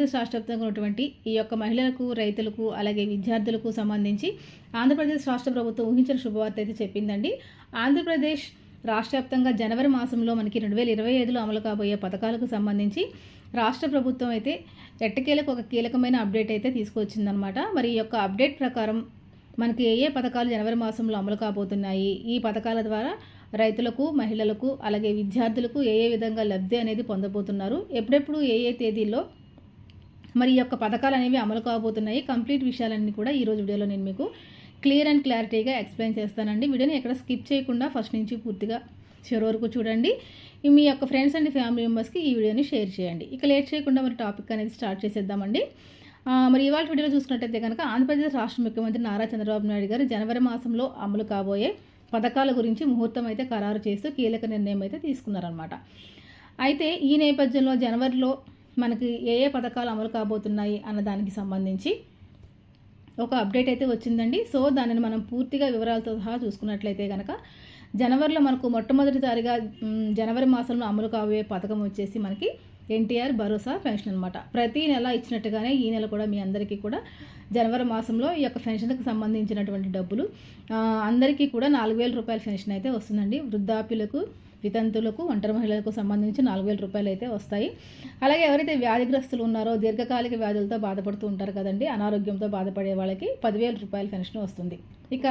ఆంధ్రప్రదేశ్ రాష్ట్రవ్యాప్తంగా ఉన్నటువంటి ఈ యొక్క మహిళలకు రైతులకు అలాగే విద్యార్థులకు సంబంధించి ఆంధ్రప్రదేశ్ రాష్ట్ర ప్రభుత్వం ఊహించిన శుభవార్త అయితే చెప్పిందండి. ఆంధ్రప్రదేశ్ రాష్ట్ర వ్యాప్తంగా జనవరి మాసంలో మనకి రెండు వేల ఇరవై ఐదులో అమలు కాబోయే పథకాలకు సంబంధించి రాష్ట్ర ప్రభుత్వం అయితే ఎట్టకేలకు ఒక కీలకమైన అప్డేట్ అయితే తీసుకొచ్చిందనమాట మరి ఈ యొక్క అప్డేట్ ప్రకారం మనకి ఏ ఏ పథకాలు జనవరి మాసంలో అమలు కాబోతున్నాయి? ఈ పథకాల ద్వారా రైతులకు మహిళలకు అలాగే విద్యార్థులకు ఏ ఏ విధంగా లబ్ధి అనేది పొందబోతున్నారు? ఎప్పుడెప్పుడు ఏ ఏ తేదీల్లో మరి ఈ యొక్క పథకాలు అనేవి అమలు కాబోతున్నాయి. కంప్లీట్ విషయాలన్నీ కూడా ఈరోజు వీడియోలో నేను మీకు క్లియర్ అండ్ క్లారిటీగా ఎక్స్ప్లెయిన్ చేస్తానండి. వీడియోని ఎక్కడ స్కిప్ చేయకుండా ఫస్ట్ నుంచి పూర్తిగా చివరి వరకు చూడండి. మీ యొక్క ఫ్రెండ్స్ అండ్ ఫ్యామిలీ మెంబర్స్కి ఈ వీడియోని షేర్ చేయండి. ఇక లేట్ చేయకుండా మరి టాపిక్ అనేది స్టార్ట్ చేసేద్దామండి. మరి ఇవాళ వీడియోలో చూసుకున్నట్టయితే కనుక ఆంధ్రప్రదేశ్ రాష్ట్ర ముఖ్యమంత్రి నారా చంద్రబాబు నాయుడు గారు జనవరి మాసంలో అమలు కాబోయే పథకాల గురించి ముహూర్తం అయితే ఖరారు చేస్తూ కీలక నిర్ణయం అయితే తీసుకున్నారనమాట అయితే ఈ నేపథ్యంలో జనవరిలో మనకి ఏ ఏ పథకాలు అమలు కాబోతున్నాయి అన్న దానికి సంబంధించి ఒక అప్డేట్ అయితే వచ్చిందండి. సో దానిని మనం పూర్తిగా వివరాలతో సహా చూసుకున్నట్లయితే కనుక జనవరిలో మనకు మొట్టమొదటిసారిగా జనవరి మాసంలో అమలు కాబోయే పథకం వచ్చేసి మనకి ఎన్టీఆర్ భరోసా పెన్షన్ అనమాట ప్రతి నెల ఇచ్చినట్టుగానే ఈ నెల కూడా మీ అందరికీ కూడా జనవరి మాసంలో ఈ యొక్క పెన్షన్కి సంబంధించినటువంటి డబ్బులు అందరికీ కూడా నాలుగు వేల రూపాయల పెన్షన్ అయితే వస్తుందండి. వృద్ధాప్యులకు వితంతులకు ఒంటరి మహిళలకు సంబంధించి నాలుగు వేల రూపాయలు అయితే వస్తాయి. అలాగే ఎవరైతే వ్యాధిగ్రస్తులు ఉన్నారో దీర్ఘకాలిక వ్యాధులతో బాధపడుతూ ఉంటారు కదండి అనారోగ్యంతో బాధపడే వాళ్ళకి పదివేల రూపాయల పెన్షన్ వస్తుంది. ఇక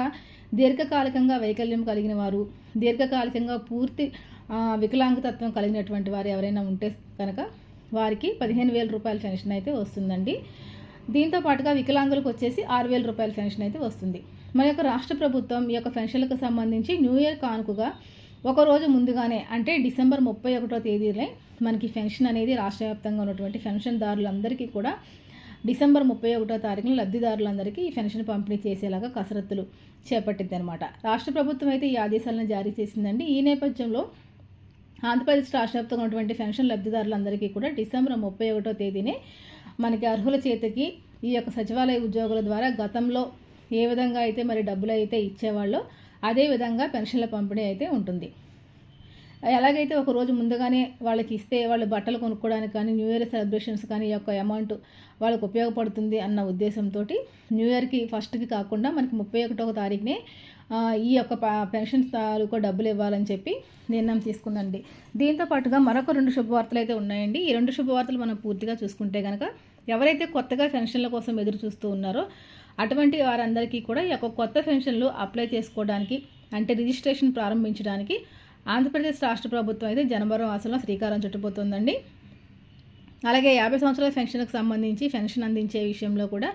దీర్ఘకాలికంగా వైకల్యం కలిగిన వారు దీర్ఘకాలికంగా పూర్తి వికలాంగతత్వం కలిగినటువంటి వారు ఎవరైనా ఉంటే కనుక వారికి పదిహేను వేల రూపాయల పెన్షన్ అయితే వస్తుందండి. దీంతో పాటుగా వికలాంగులకు వచ్చేసి ఆరు వేల రూపాయల పెన్షన్ అయితే వస్తుంది. మన యొక్క రాష్ట్ర ప్రభుత్వం ఈ యొక్క పెన్షన్లకు సంబంధించి న్యూ ఇయర్ కానుకగా ఒకరోజు ముందుగానే అంటే డిసెంబర్ ముప్పై ఒకటో తేదీనే మనకి పెన్షన్ అనేది రాష్ట్ర వ్యాప్తంగా ఉన్నటువంటి పెన్షన్దారులందరికీ కూడా డిసెంబర్ ముప్పై ఒకటో తారీఖున లబ్ధిదారులందరికీ ఈ పెన్షన్ పంపిణీ చేసేలాగా కసరత్తులు చేపట్టింది అనమాట రాష్ట్ర ప్రభుత్వం అయితే ఈ ఆదేశాలను జారీ చేసిందండి. ఈ నేపథ్యంలో ఆంధ్రప్రదేశ్ రాష్ట్ర వ్యాప్తంగా ఉన్నటువంటి పెన్షన్ లబ్ధిదారులందరికీ కూడా డిసెంబర్ ముప్పై ఒకటో తేదీనే మనకి అర్హుల చేతికి ఈ యొక్క సచివాలయ ఉద్యోగుల ద్వారా గతంలో ఏ విధంగా అయితే మరి డబ్బులు అయితే ఇచ్చేవాళ్ళో అదే విధంగా పెన్షన్ల పంపిణీ అయితే ఉంటుంది. ఎలాగైతే ఒక రోజు ముందుగానే వాళ్ళకి ఇస్తే వాళ్ళు బట్టలు కొనుక్కోవడానికి కానీ న్యూ ఇయర్ సెలబ్రేషన్స్ కానీ ఈ యొక్క అమౌంట్ వాళ్ళకు ఉపయోగపడుతుంది అన్న ఉద్దేశంతో న్యూ ఇయర్కి ఫస్ట్కి కాకుండా మనకి ముప్పై ఒకటవ తారీఖునే ఈ యొక్క పెన్షన్ తాలూకా డబ్బులు ఇవ్వాలని చెప్పి నిర్ణయం తీసుకుందండి. దీంతో పాటుగా మరొక రెండు శుభవార్తలు అయితే ఉన్నాయండి. ఈ రెండు శుభవార్తలు మనం పూర్తిగా చూసుకుంటే కనుక ఎవరైతే కొత్తగా పెన్షన్ల కోసం ఎదురు చూస్తూ ఉన్నారో అటువంటి వారందరికీ కూడా ఈ యొక్క కొత్త పెన్షన్లు అప్లై చేసుకోవడానికి అంటే రిజిస్ట్రేషన్ ప్రారంభించడానికి ఆంధ్రప్రదేశ్ రాష్ట్ర ప్రభుత్వం అయితే జనవరి మాసంలో శ్రీకారం చుట్టుపోతుందండి అలాగే యాభై సంవత్సరాల పెన్షన్కి సంబంధించి పెన్షన్ అందించే విషయంలో కూడా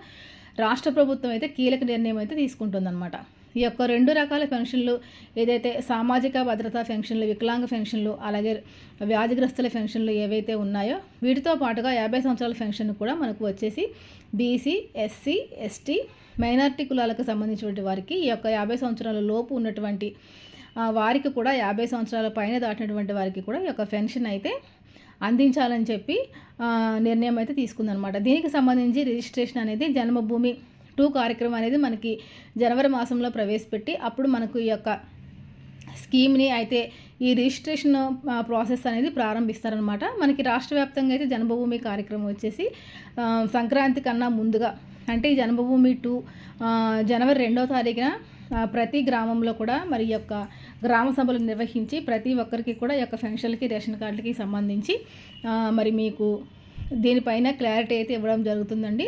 రాష్ట్ర ప్రభుత్వం అయితే కీలక నిర్ణయం అయితే తీసుకుంటుందన్నమాట. ఈ యొక్క రెండు రకాల పెన్షన్లు ఏదైతే సామాజిక భద్రతా పెన్షన్లు వికలాంగ పెన్షన్లు అలాగే వ్యాధిగ్రస్తుల పెన్షన్లు ఏవైతే ఉన్నాయో వీటితో పాటుగా యాభై సంవత్సరాల పెన్షన్ కూడా మనకు వచ్చేసి బీసీ ఎస్సీ ఎస్టీ మైనార్టీ కులాలకు సంబంధించినటువంటి వారికి ఈ యొక్క యాభై సంవత్సరాల లోపు ఉన్నటువంటి వారికి కూడా యాభై సంవత్సరాల పైన దాటినటువంటి వారికి కూడా ఈ యొక్క పెన్షన్ అయితే అందించాలని చెప్పి నిర్ణయం అయితే తీసుకుందనమాట దీనికి సంబంధించి రిజిస్ట్రేషన్ అనేది జన్మభూమి టూ కార్యక్రమం అనేది మనకి జనవరి మాసంలో ప్రవేశపెట్టి అప్పుడు మనకు ఈ యొక్క స్కీమ్ని అయితే ఈ రిజిస్ట్రేషన్ ప్రాసెస్ అనేది ప్రారంభిస్తారనమాట మనకి రాష్ట్ర వ్యాప్తంగా అయితే జన్మభూమి కార్యక్రమం వచ్చేసి సంక్రాంతి కన్నా ముందుగా అంటే ఈ జన్మభూమి టూ జనవరి రెండో తారీఖున ప్రతి గ్రామంలో కూడా మరి యొక్క గ్రామ సభలు నిర్వహించి ప్రతి ఒక్కరికి కూడా ఈ యొక్క ఫెన్షన్లకి రేషన్ కార్డులకి సంబంధించి మరి మీకు దీనిపైన క్లారిటీ అయితే ఇవ్వడం జరుగుతుందండి.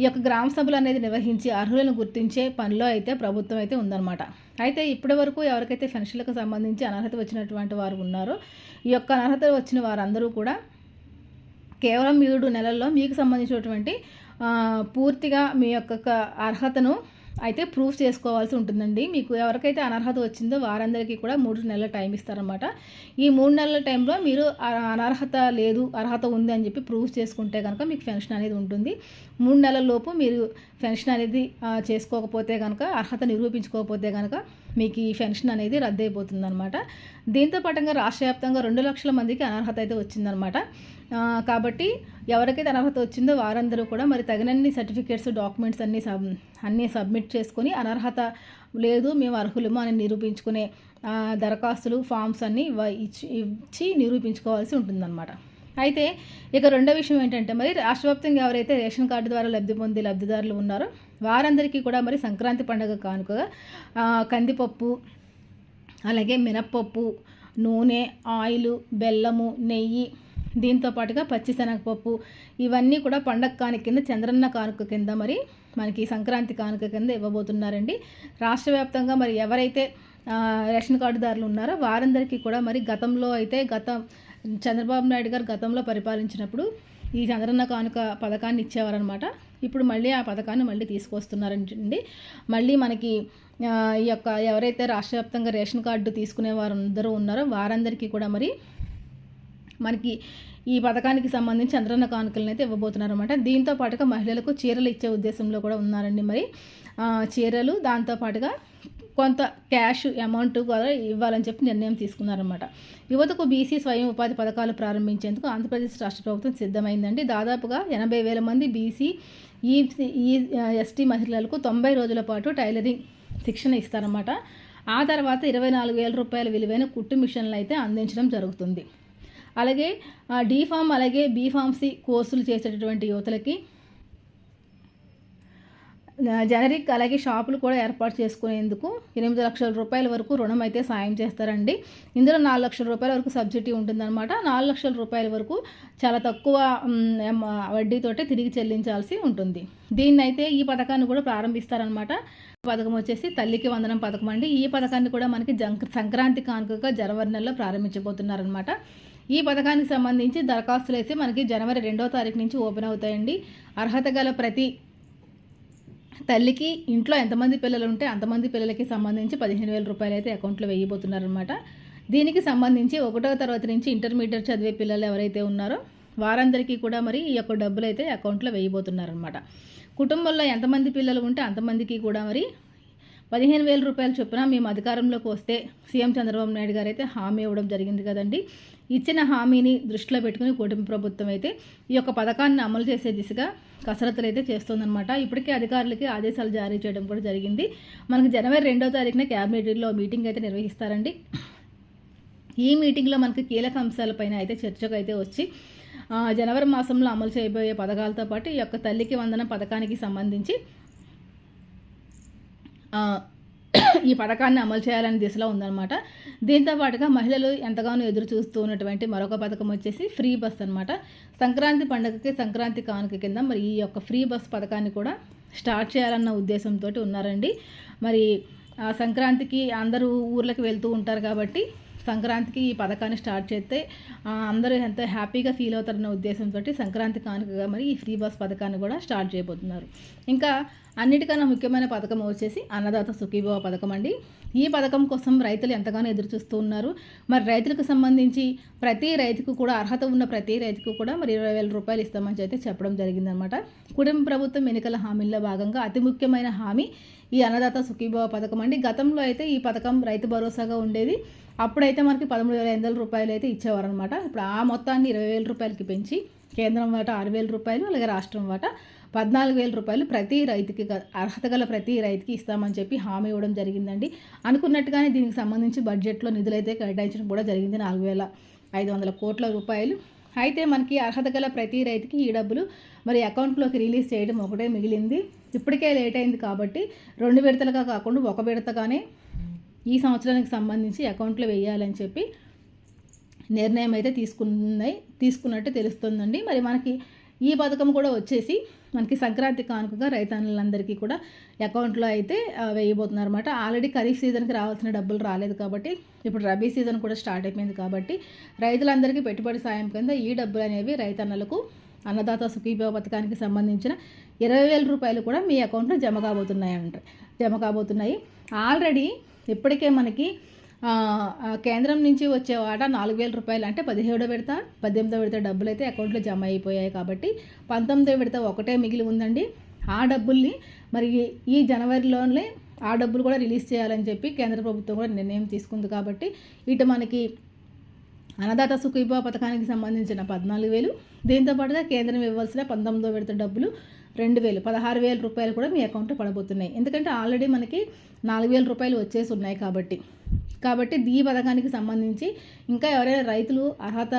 ఈ యొక్క గ్రామ సభలు అనేది నిర్వహించి అర్హులను గుర్తించే పనిలో అయితే ప్రభుత్వం అయితే ఉందన్నమాట. అయితే ఇప్పటి వరకు ఎవరికైతే పెన్షన్లకు సంబంధించి అనర్హత వచ్చినటువంటి వారు ఉన్నారో ఈ యొక్క అనర్హత వచ్చిన వారందరూ కూడా కేవలం ఏడు నెలల్లో మీకు సంబంధించినటువంటి పూర్తిగా మీ యొక్క అర్హతను అయితే ప్రూఫ్ చేసుకోవాల్సి ఉంటుందండి. మీకు ఎవరికైతే అనర్హత వచ్చిందో వారందరికీ కూడా మూడు నెలల టైం ఇస్తారనమాట ఈ మూడు నెలల టైంలో మీరు అనర్హత లేదు అర్హత ఉంది అని చెప్పి ప్రూఫ్ చేసుకుంటే కనుక మీకు పెన్షన్ అనేది ఉంటుంది. మూడు నెలల లోపు మీరు పెన్షన్ అనేది చేసుకోకపోతే కనుక అర్హత నిరూపించుకోకపోతే కనుక మీకు ఈ పెన్షన్ అనేది రద్దు అయిపోతుందనమాట దీంతో పాటుగా రాష్ట్ర వ్యాప్తంగా రెండు లక్షల మందికి అనర్హత అయితే వచ్చిందనమాట కాబట్టి ఎవరికైతే అనర్హత వచ్చిందో వారందరూ కూడా మరి తగినన్ని సర్టిఫికేట్స్ డాక్యుమెంట్స్ అన్నీ సబ్ అన్నీ సబ్మిట్ చేసుకొని అనర్హత లేదు మేము అర్హులము అని నిరూపించుకునే దరఖాస్తులు ఫామ్స్ అన్నీ ఇచ్చి ఇచ్చి నిరూపించుకోవాల్సి ఉంటుందన్నమాట. అయితే ఇక రెండో విషయం ఏంటంటే మరి రాష్ట్రవ్యాప్తంగా ఎవరైతే రేషన్ కార్డు ద్వారా లబ్ధి పొంది లబ్ధిదారులు ఉన్నారో వారందరికీ కూడా మరి సంక్రాంతి పండుగ కానుకగా కందిపప్పు అలాగే మినప్పప్పు నూనె ఆయిల్ బెల్లము నెయ్యి దీంతో పాటుగా పచ్చిశనగపప్పు ఇవన్నీ కూడా పండగ కానుక కింద చంద్రన్న కానుక కింద మరి మనకి సంక్రాంతి కానుక కింద ఇవ్వబోతున్నారండి. రాష్ట్ర వ్యాప్తంగా మరి ఎవరైతే రేషన్ కార్డుదారులు ఉన్నారో వారందరికీ కూడా మరి గతంలో అయితే గత చంద్రబాబు నాయుడు గారు గతంలో పరిపాలించినప్పుడు ఈ చంద్రన్న కానుక పథకాన్ని ఇచ్చేవారనమాట ఇప్పుడు మళ్ళీ ఆ పథకాన్ని మళ్ళీ తీసుకొస్తున్నారండి మళ్ళీ మనకి ఈ యొక్క ఎవరైతే రాష్ట్ర వ్యాప్తంగా రేషన్ కార్డు తీసుకునే వారు అందరూ ఉన్నారో వారందరికీ కూడా మరి మనకి ఈ పథకానికి సంబంధించి చంద్రన్న కానుకలను అయితే ఇవ్వబోతున్నారు అనమాట దీంతో పాటుగా మహిళలకు చీరలు ఇచ్చే ఉద్దేశంలో కూడా ఉన్నారండి మరి. చీరలు దాంతో పాటుగా కొంత క్యాష్ అమౌంట్ కూడా ఇవ్వాలని చెప్పి నిర్ణయం తీసుకున్నారన్నమాట. యువతకు బీసీ స్వయం ఉపాధి పథకాలు ప్రారంభించేందుకు ఆంధ్రప్రదేశ్ రాష్ట్ర ప్రభుత్వం సిద్ధమైందండి. దాదాపుగా ఎనభై వేల మంది బీసీ ఈ ఈ ఎస్టీ మహిళలకు తొంభై రోజుల పాటు టైలరింగ్ శిక్షణ ఇస్తారన్నమాట. ఆ తర్వాత ఇరవై నాలుగు వేల రూపాయల విలువైన కుట్టు మిషన్లు అయితే అందించడం జరుగుతుంది. అలాగే డీఫామ్ అలాగే బీఫామ్సీ కోర్సులు చేసేటటువంటి యువతలకి జనరిక్ అలాగే షాపులు కూడా ఏర్పాటు చేసుకునేందుకు ఎనిమిది లక్షల రూపాయల వరకు రుణం అయితే సాయం చేస్తారండి. ఇందులో నాలుగు లక్షల రూపాయల వరకు సబ్సిడీ ఉంటుందన్నమాట. నాలుగు లక్షల రూపాయల వరకు చాలా తక్కువ వడ్డీతోటే తిరిగి చెల్లించాల్సి ఉంటుంది. దీన్ని అయితే ఈ పథకాన్ని కూడా ప్రారంభిస్తారనమాట పథకం వచ్చేసి తల్లికి వందనం పథకం అండి. ఈ పథకాన్ని కూడా మనకి జంక్ సంక్రాంతి కానుకగా జనవరి నెలలో ప్రారంభించబోతున్నారనమాట ఈ పథకానికి సంబంధించి దరఖాస్తులు అయితే మనకి జనవరి రెండో తారీఖు నుంచి ఓపెన్ అవుతాయండి. అర్హత గల ప్రతి తల్లికి ఇంట్లో ఎంతమంది పిల్లలు ఉంటే అంతమంది పిల్లలకి సంబంధించి పదిహేను వేల రూపాయలు అయితే అకౌంట్లో వేయబోతున్నారనమాట దీనికి సంబంధించి ఒకటో తరగతి నుంచి ఇంటర్మీడియట్ చదివే పిల్లలు ఎవరైతే ఉన్నారో వారందరికీ కూడా మరి ఈ యొక్క డబ్బులు అయితే అకౌంట్లో వేయబోతున్నారనమాట కుటుంబంలో ఎంతమంది పిల్లలు ఉంటే అంతమందికి కూడా మరి పదిహేను వేల రూపాయలు చొప్పున మేము అధికారంలోకి వస్తే సీఎం చంద్రబాబు నాయుడు గారు అయితే హామీ ఇవ్వడం జరిగింది కదండి. ఇచ్చిన హామీని దృష్టిలో పెట్టుకుని కూటమి ప్రభుత్వం అయితే ఈ యొక్క పథకాన్ని అమలు చేసే దిశగా కసరత్తులు అయితే చేస్తుందన్నమాట. ఇప్పటికే అధికారులకి ఆదేశాలు జారీ చేయడం కూడా జరిగింది. మనకు జనవరి రెండో తారీఖున క్యాబినెట్లో మీటింగ్ అయితే నిర్వహిస్తారండి. ఈ మీటింగ్లో మనకి కీలక అంశాలపైన అయితే చర్చకు అయితే వచ్చి జనవరి మాసంలో అమలు చేయబోయే పథకాలతో పాటు ఈ యొక్క తల్లికి వందన పథకానికి సంబంధించి ఈ పథకాన్ని అమలు చేయాలనే దిశలో ఉందన్నమాట. దీంతో పాటుగా మహిళలు ఎంతగానో ఎదురు చూస్తూ ఉన్నటువంటి మరొక పథకం వచ్చేసి ఫ్రీ బస్ అనమాట సంక్రాంతి పండుగకి సంక్రాంతి కానుక కింద మరి ఈ యొక్క ఫ్రీ బస్ పథకాన్ని కూడా స్టార్ట్ చేయాలన్న ఉద్దేశంతో ఉన్నారండి. మరి ఆ సంక్రాంతికి అందరూ ఊర్లకు వెళ్తూ ఉంటారు కాబట్టి సంక్రాంతికి ఈ పథకాన్ని స్టార్ట్ చేస్తే అందరూ ఎంతో హ్యాపీగా ఫీల్ అవుతారన్న ఉద్దేశంతో సంక్రాంతి కానుకగా మరి ఈ ఫ్రీ బస్ పథకాన్ని కూడా స్టార్ట్ చేయబోతున్నారు. ఇంకా అన్నిటికన్నా ముఖ్యమైన పథకం వచ్చేసి అన్నదాత సుఖీభవ పథకం అండి. ఈ పథకం కోసం రైతులు ఎంతగానో ఎదురు చూస్తూ ఉన్నారు. మరి రైతులకు సంబంధించి ప్రతి రైతుకు కూడా అర్హత ఉన్న ప్రతి రైతుకు కూడా మరి ఇరవై వేల రూపాయలు ఇస్తామని అయితే చెప్పడం జరిగిందనమాట కుటుంబ ప్రభుత్వం ఎన్నికల హామీల్లో భాగంగా అతి ముఖ్యమైన హామీ ఈ అన్నదాత సుఖీభవ పథకం అండి. గతంలో అయితే ఈ పథకం రైతు భరోసాగా ఉండేది. అప్పుడైతే మనకి పదమూడు వేల ఐదు వేల రూపాయలు అయితే ఇచ్చేవారనమాట ఇప్పుడు ఆ మొత్తాన్ని ఇరవై వేల రూపాయలకి పెంచి కేంద్రం వాటా ఆరు వేల రూపాయలు అలాగే రాష్ట్రం వాటా పద్నాలుగు వేల రూపాయలు ప్రతి రైతుకి అర్హత గల ప్రతి రైతుకి ఇస్తామని చెప్పి హామీ ఇవ్వడం జరిగిందండి. అనుకున్నట్టుగానే దీనికి సంబంధించి బడ్జెట్లో నిధులైతే కేటాయించడం కూడా జరిగింది. నాలుగు వేల ఐదు వందల కోట్ల రూపాయలు. అయితే మనకి అర్హత గల ప్రతి రైతుకి ఈ డబ్బులు మరి అకౌంట్లోకి రిలీజ్ చేయడం ఒకటే మిగిలింది. ఇప్పటికే లేట్ అయింది కాబట్టి రెండు విడతలుగా కాకుండా ఒక విడతగానే ఈ సంవత్సరానికి సంబంధించి అకౌంట్లో వేయాలని చెప్పి నిర్ణయం అయితే తీసుకున్నాయి తీసుకున్నట్టు తెలుస్తుందండి. మరి మనకి ఈ పథకం కూడా వచ్చేసి మనకి సంక్రాంతి కానుకగా రైతన్నులందరికీ కూడా అకౌంట్లో అయితే వేయబోతున్నారు వేయబోతున్నారన్నమాట. ఆల్రెడీ ఖరీఫ్ సీజన్కి రావాల్సిన డబ్బులు రాలేదు కాబట్టి ఇప్పుడు రబీ సీజన్ కూడా స్టార్ట్ అయిపోయింది కాబట్టి రైతులందరికీ పెట్టుబడి సాయం కింద ఈ డబ్బులు అనేవి రైతన్నలకు అన్నదాత సుఖీభవ పథకానికి సంబంధించిన ఇరవై వేల రూపాయలు కూడా మీ అకౌంట్లో జమ కాబోతున్నాయి అంటారు జమ కాబోతున్నాయి. ఆల్రెడీ ఇప్పటికే మనకి కేంద్రం నుంచి వచ్చే వాటా నాలుగు వేల రూపాయలు. అంటే పదిహేడో విడత పద్దెనిమిదో విడత డబ్బులు అయితే అకౌంట్లో జమ అయిపోయాయి కాబట్టి పంతొమ్మిదో విడత ఒకటే మిగిలి ఉందండి. ఆ డబ్బుల్ని మరి ఈ జనవరిలోనే ఆ డబ్బులు కూడా రిలీజ్ చేయాలని చెప్పి కేంద్ర ప్రభుత్వం కూడా నిర్ణయం తీసుకుంది కాబట్టి ఇటు మనకి అన్నదాత సుఖీభా పథకానికి సంబంధించిన పద్నాలుగు వేలు దీంతోపాటుగా కేంద్రం ఇవ్వాల్సిన పంతొమ్మిదో విడత డబ్బులు రెండు వేలు పదహారు వేల రూపాయలు కూడా మీ అకౌంట్లో పడబోతున్నాయి. ఎందుకంటే ఆల్రెడీ మనకి నాలుగు వేల రూపాయలు వచ్చేసి ఉన్నాయి కాబట్టి. కాబట్టి ఈ పథకానికి సంబంధించి ఇంకా ఎవరైనా రైతులు అర్హత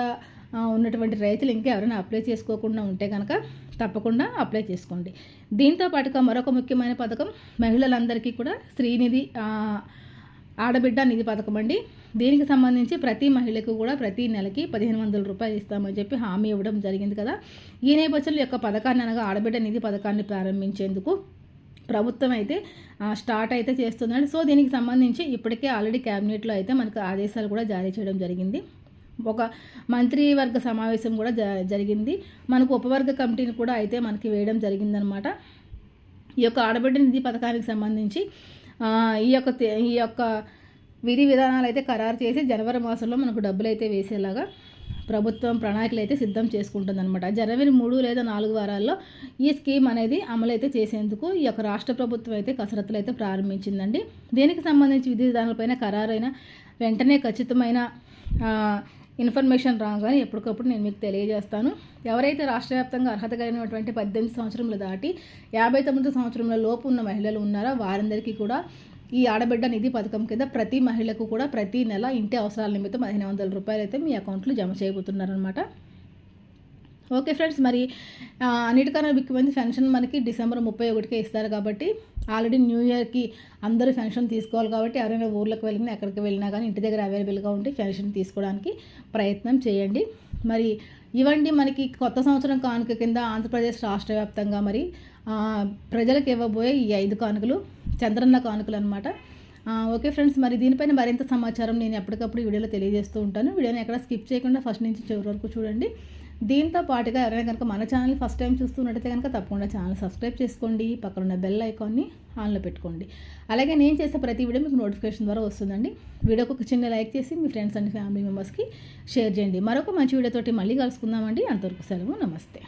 ఉన్నటువంటి రైతులు ఇంకా ఎవరైనా అప్లై చేసుకోకుండా ఉంటే కనుక తప్పకుండా అప్లై చేసుకోండి. దీంతో పాటుగా మరొక ముఖ్యమైన పథకం మహిళలందరికీ కూడా శ్రీనిధి ఆడబిడ్డ నిధి పథకం అండి. దీనికి సంబంధించి ప్రతి మహిళకు కూడా ప్రతి నెలకి పదిహేను వందల రూపాయలు ఇస్తామని చెప్పి హామీ ఇవ్వడం జరిగింది కదా. ఈ నేపథ్యంలో ఈ యొక్క పథకాన్ని అనగా ఆడబిడ్డ నిధి పథకాన్ని ప్రారంభించేందుకు ప్రభుత్వం అయితే స్టార్ట్ అయితే చేస్తుందండి. సో దీనికి సంబంధించి ఇప్పటికే ఆల్రెడీ క్యాబినెట్లో అయితే మనకు ఆదేశాలు కూడా జారీ చేయడం జరిగింది. ఒక మంత్రివర్గ సమావేశం కూడా జ జరిగింది. మనకు ఉపవర్గ కమిటీని కూడా అయితే మనకి వేయడం జరిగిందనమాట. ఈ యొక్క ఆడబిడ్డ నిధి పథకానికి సంబంధించి ఈ యొక్క ఈ యొక్క విధి విధానాలు అయితే ఖరారు చేసి జనవరి మాసంలో మనకు డబ్బులు అయితే వేసేలాగా ప్రభుత్వం ప్రణాళికలు అయితే సిద్ధం చేసుకుంటుందన్నమాట. జనవరి మూడు లేదా నాలుగు వారాల్లో ఈ స్కీమ్ అనేది అమలు అయితే చేసేందుకు ఈ యొక్క రాష్ట్ర ప్రభుత్వం అయితే కసరత్తులు అయితే ప్రారంభించిందండి. దీనికి సంబంధించి విధి విధానాలపైన ఖరారైన వెంటనే ఖచ్చితమైన ఇన్ఫర్మేషన్ రాగానే ఎప్పటికప్పుడు నేను మీకు తెలియజేస్తాను. ఎవరైతే రాష్ట్ర వ్యాప్తంగా అర్హత కలిగినటువంటి పద్దెనిమిది సంవత్సరములు దాటి యాభై తొమ్మిది సంవత్సరముల లోపు ఉన్న మహిళలు ఉన్నారో వారందరికీ కూడా ఈ ఆడబిడ్డ నిధి పథకం కింద ప్రతి మహిళకు కూడా ప్రతి నెల ఇంటి అవసరాల నిమిత్తం పదిహేను వందల రూపాయలు అయితే మీ అకౌంట్లో జమ చేయబోతున్నారనమాట ఓకే ఫ్రెండ్స్ మరి ఆ, అన్నిటికన్నా ముఖ్యమైన పెన్షన్ మనకి డిసెంబర్ ముప్పై ఒకటికే ఇస్తారు కాబట్టి ఆల్రెడీ న్యూ ఇయర్కి అందరూ పెన్షన్ తీసుకోవాలి కాబట్టి ఎవరైనా ఊర్లకు వెళ్ళినా ఎక్కడికి వెళ్ళినా కానీ ఇంటి దగ్గర అవైలబుల్గా ఉంటే పెన్షన్ తీసుకోవడానికి ప్రయత్నం చేయండి. మరి ఇవ్వండి మనకి కొత్త సంవత్సరం కానుక కింద ఆంధ్రప్రదేశ్ రాష్ట్ర వ్యాప్తంగా మరి ప్రజలకు ఇవ్వబోయే ఈ ఐదు కానుకలు చంద్రన్న కానుకలు అనమాట ఓకే ఫ్రెండ్స్ మరి దీనిపైన మరింత సమాచారం నేను ఎప్పటికప్పుడు వీడియోలో తెలియజేస్తూ ఉంటాను. వీడియోని ఎక్కడ స్కిప్ చేయకుండా ఫస్ట్ నుంచి చివరి వరకు చూడండి. దీంతో పాటుగా ఎవరైనా కనుక మన ఛానల్ ఫస్ట్ టైం చూస్తున్నట్టయితే కనుక తప్పకుండా ఛానల్ సబ్స్క్రైబ్ చేసుకోండి పక్కన ఉన్న బెల్ ఐకాన్ని ఆన్లో పెట్టుకోండి. అలాగే నేను చేసే ప్రతి వీడియో మీకు నోటిఫికేషన్ ద్వారా వస్తుందండి. వీడియోకి ఒక చిన్న లైక్ చేసి మీ ఫ్రెండ్స్ అండ్ ఫ్యామిలీ మెంబర్స్కి షేర్ చేయండి. మరొక మంచి వీడియోతోటి మళ్ళీ కలుసుకుందామండి. అంతవరకు సెలవు. నమస్తే.